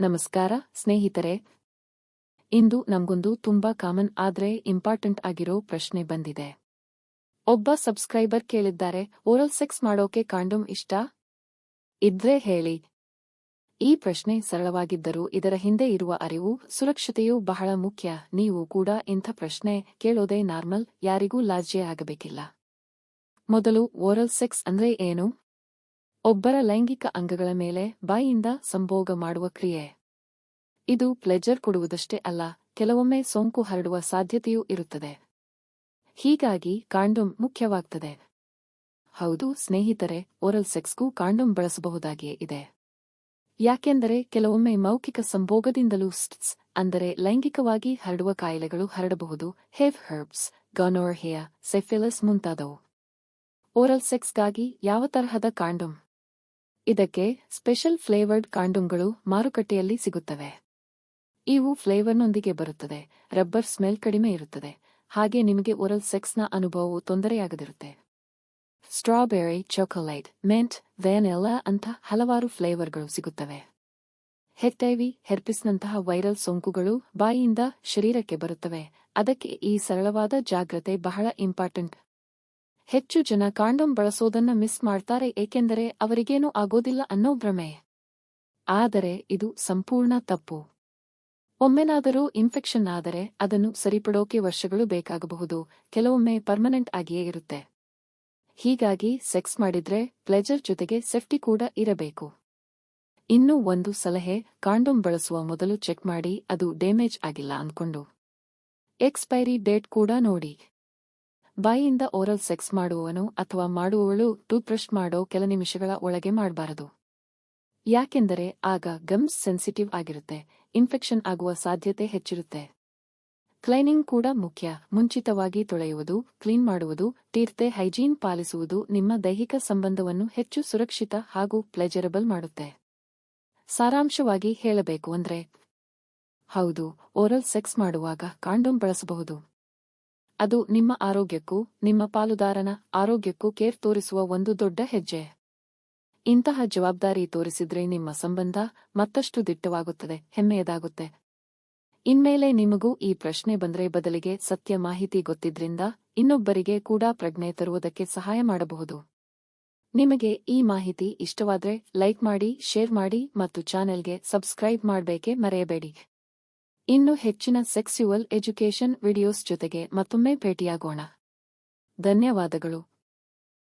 ನಮಸ್ಕಾರ, ಸ್ನೇಹಿತರೆ. ಇಂದು ನಮಗೊಂದು ತುಂಬಾ ಕಾಮನ್ ಆದ್ರೆ ಇಂಪಾರ್ಟೆಂಟ್ ಆಗಿರೋ ಪ್ರಶ್ನೆ ಬಂದಿದೆ. ಒಬ್ಬ ಸಬ್ಸ್ಕ್ರೈಬರ್ ಕೇಳಿದ್ದಾರೆ, ಓರಲ್ ಸೆಕ್ಸ್ ಮಾಡೋಕೆ ಕಾಂಡೋಮ್ ಇಷ್ಟ? ಇದ್ರೆ ಹೇಳಿ. ಈ ಪ್ರಶ್ನೆ ಸರಳವಾಗಿದ್ದರೂ ಇದರ ಹಿಂದೆ ಇರುವ ಅರಿವು, ಸುರಕ್ಷತೆಯು ಬಹಳ ಮುಖ್ಯ. ನೀವು ಕೂಡ ಇಂಥ ಪ್ರಶ್ನೆ ಕೇಳೋದೇ ನಾರ್ಮಲ್, ಯಾರಿಗೂ ಲಾಜ್ಯ ಆಗಬೇಕಿಲ್ಲ. ಮೊದಲು ಓರಲ್ ಸೆಕ್ಸ್ ಅಂದ್ರೆ ಏನು? ಒಬ್ಬರ ಲೈಂಗಿಕ ಅಂಗಗಳ ಮೇಲೆ ಬಾಯಿಯಿಂದ ಸಂಭೋಗ ಮಾಡುವ ಕ್ರಿಯೆ. ಇದು ಪ್ಲೆಜರ್ ಕೊಡುವುದಷ್ಟೇ ಅಲ್ಲ, ಕೆಲವೊಮ್ಮೆ ಸೋಂಕು ಹರಡುವ ಸಾಧ್ಯತೆಯೂ ಇರುತ್ತದೆ. ಹೀಗಾಗಿ ಕಾಂಡೋಮ್ ಮುಖ್ಯವಾಗ್ತದೆ. ಹೌದು, ಸ್ನೇಹಿತರೆ, ಓರಲ್ ಸೆಕ್ಸ್ಗೂ ಕಾಂಡೋಮ್ ಬಳಸಬಹುದಾಗಿಯೇ ಇದೆ. ಯಾಕೆಂದರೆ ಕೆಲವೊಮ್ಮೆ ಮೌಖಿಕ ಸಂಭೋಗದಿಂದಲೂ ಸ್ಟ್ಸ್, ಅಂದರೆ ಲೈಂಗಿಕವಾಗಿ ಹರಡುವ ಕಾಯಿಲೆಗಳು ಹರಡಬಹುದು, ಹೆವ್ ಹರ್ಬ್ಸ್, ಗನೋರ್ಹೆಯ, ಸೆಫಿಲಸ್ ಮುಂತಾದವು. ಓರಲ್ ಸೆಕ್ಸ್ಗಾಗಿ ಯಾವ ತರಹದ ಕಾಂಡೋಮ್? ಇದಕ್ಕೆ ಸ್ಪೆಷಲ್ ಫ್ಲೇವರ್ಡ್ ಕಾಂಡೋಮ್ಗಳು ಮಾರುಕಟ್ಟೆಯಲ್ಲಿ ಸಿಗುತ್ತವೆ. ಇವು ಫ್ಲೇವರ್ನೊಂದಿಗೆ ಬರುತ್ತದೆ, ರಬ್ಬರ್ ಸ್ಮೆಲ್ ಕಡಿಮೆ ಇರುತ್ತದೆ, ಹಾಗೆ ನಿಮಗೆ ಓರಲ್ ಸೆಕ್ಸ್ನ ಅನುಭವವು ತೊಂದರೆಯಾಗದಿರುತ್ತೆ. ಸ್ಟ್ರಾಬೆರಿ, ಚಾಕೊಲೇಟ್, ಮೆಂಟ್ ವ್ಯಾನೆಲ್ಲಾ ಅಂತ ಹಲವಾರು ಫ್ಲೇವರ್ಗಳು ಸಿಗುತ್ತವೆ. ಹೆಕ್ಟೈವಿ, ಹೆರ್ಪಿಸ್ನಂತಹ ವೈರಲ್ ಸೋಂಕುಗಳು ಬಾಯಿಯಿಂದ ಶರೀರಕ್ಕೆ ಬರುತ್ತವೆ, ಅದಕ್ಕೆ ಈ ಸರಳವಾದ ಜಾಗ್ರತೆ ಬಹಳ ಇಂಪಾರ್ಟೆಂಟ್ ಹೆಚ್ಚು ಜನ ಕಾಂಡೋಮ್ ಬಳಸೋದನ್ನ ಮಿಸ್ ಮಾಡ್ತಾರೆ ಏಕೆಂದರೆ ಅವರಿಗೇನೂ ಆಗೋದಿಲ್ಲ ಅನ್ನೋ ಭ್ರಮೆ. ಆದರೆ ಇದು ಸಂಪೂರ್ಣ ತಪ್ಪು. ಒಮ್ಮೆನಾದರೂ ಇನ್ಫೆಕ್ಷನ್ ಆದರೆ ಅದನ್ನು ಸರಿಪಡೋಕೆ ವರ್ಷಗಳು ಬೇಕಾಗಬಹುದು, ಕೆಲವೊಮ್ಮೆ ಪರ್ಮನೆಂಟ್ ಆಗಿಯೇ ಇರುತ್ತೆ. ಹೀಗಾಗಿ ಸೆಕ್ಸ್ ಮಾಡಿದ್ರೆ ಪ್ಲೆಜರ್ ಜೊತೆಗೆ ಸೇಫ್ಟಿ ಕೂಡ ಇರಬೇಕು. ಇನ್ನೂ ಒಂದು ಸಲಹೆ, ಕಾಂಡೋಮ್ ಬಳಸುವ ಮೊದಲು ಚೆಕ್ ಮಾಡಿ ಅದು ಡ್ಯಾಮೇಜ್ ಆಗಿಲ್ಲ ಅಂದ್ಕೊಂಡು ಎಕ್ಸ್ಪೈರಿ ಡೇಟ್ ಕೂಡ ನೋಡಿ. ಬಾಯಿಯಿಂದ ಓರಲ್ ಸೆಕ್ಸ್ ಮಾಡುವವನು ಅಥವಾ ಮಾಡುವವಳು ಟೂತ್ಬ್ರಷ್ ಮಾಡೋ ಕೆಲ ನಿಮಿಷಗಳ ಒಳಗೆ ಮಾಡಬಾರದು. ಯಾಕೆಂದರೆ ಆಗ ಗಮ್ಸ್ ಸೆನ್ಸಿಟಿವ್ ಆಗಿರುತ್ತೆ, ಇನ್ಫೆಕ್ಷನ್ ಆಗುವ ಸಾಧ್ಯತೆ ಹೆಚ್ಚಿರುತ್ತೆ. ಕ್ಲೈನಿಂಗ್ ಕೂಡ ಮುಖ್ಯ, ಮುಂಚಿತವಾಗಿ ತೊಳೆಯುವುದು, ಕ್ಲೀನ್ ಮಾಡುವುದು ತೀರ್ಥೆ ಹೈಜೀನ್ ಪಾಲಿಸುವುದು ನಿಮ್ಮ ದೈಹಿಕ ಸಂಬಂಧವನ್ನು ಹೆಚ್ಚು ಸುರಕ್ಷಿತ ಹಾಗೂ ಪ್ಲೆಜರಬಲ್ ಮಾಡುತ್ತೆ. ಸಾರಾಂಶವಾಗಿ ಹೇಳಬೇಕು ಅಂದ್ರೆ, ಹೌದು, ಓರಲ್ ಸೆಕ್ಸ್ ಮಾಡುವಾಗ ಕಾಂಡೋಮ್ ಬಳಸಬಹುದು. ಅದು ನಿಮ್ಮ ಆರೋಗ್ಯಕ್ಕೂ, ನಿಮ್ಮ ಪಾಲುದಾರನ ಆರೋಗ್ಯಕ್ಕೂ ಕೇರ್ ತೋರಿಸುವ ಒಂದು ದೊಡ್ಡ ಹೆಜ್ಜೆ. ಇಂತಹ ಜವಾಬ್ದಾರಿ ತೋರಿಸಿದ್ರೆ ನಿಮ್ಮ ಸಂಬಂಧ ಮತ್ತಷ್ಟು ದಿಟ್ಟವಾಗುತ್ತದೆ, ಹೆಮ್ಮೆಯದಾಗುತ್ತೆ. ಇನ್ಮೇಲೆ ನಿಮಗೂ ಈ ಪ್ರಶ್ನೆ ಬಂದ್ರೆ ಬದಲಿಗೆ ಸತ್ಯ ಮಾಹಿತಿ ಗೊತ್ತಿದ್ರಿಂದ ಇನ್ನೊಬ್ಬರಿಗೆ ಕೂಡ ಪ್ರಜ್ಞೆ ತರುವುದಕ್ಕೆ ಸಹಾಯ ಮಾಡಬಹುದು. ನಿಮಗೆ ಈ ಮಾಹಿತಿ ಇಷ್ಟವಾದ್ರೆ ಲೈಕ್ ಮಾಡಿ, ಶೇರ್ ಮಾಡಿ ಮತ್ತು ಚಾನೆಲ್ಗೆ ಸಬ್ಸ್ಕ್ರೈಬ್ ಮಾಡಬೇಕೆ ಮರೆಯಬೇಡಿ. ಇನ್ನು ಹೆಚ್ಚಿನ ಸೆಕ್ಸ್ಯುವಲ್ ಎಜುಕೇಷನ್ ವಿಡಿಯೋಸ್ ಜೊತೆಗೆ ಮತ್ತೊಮ್ಮೆ ಭೇಟಿಯಾಗೋಣ. ಧನ್ಯವಾದಗಳು.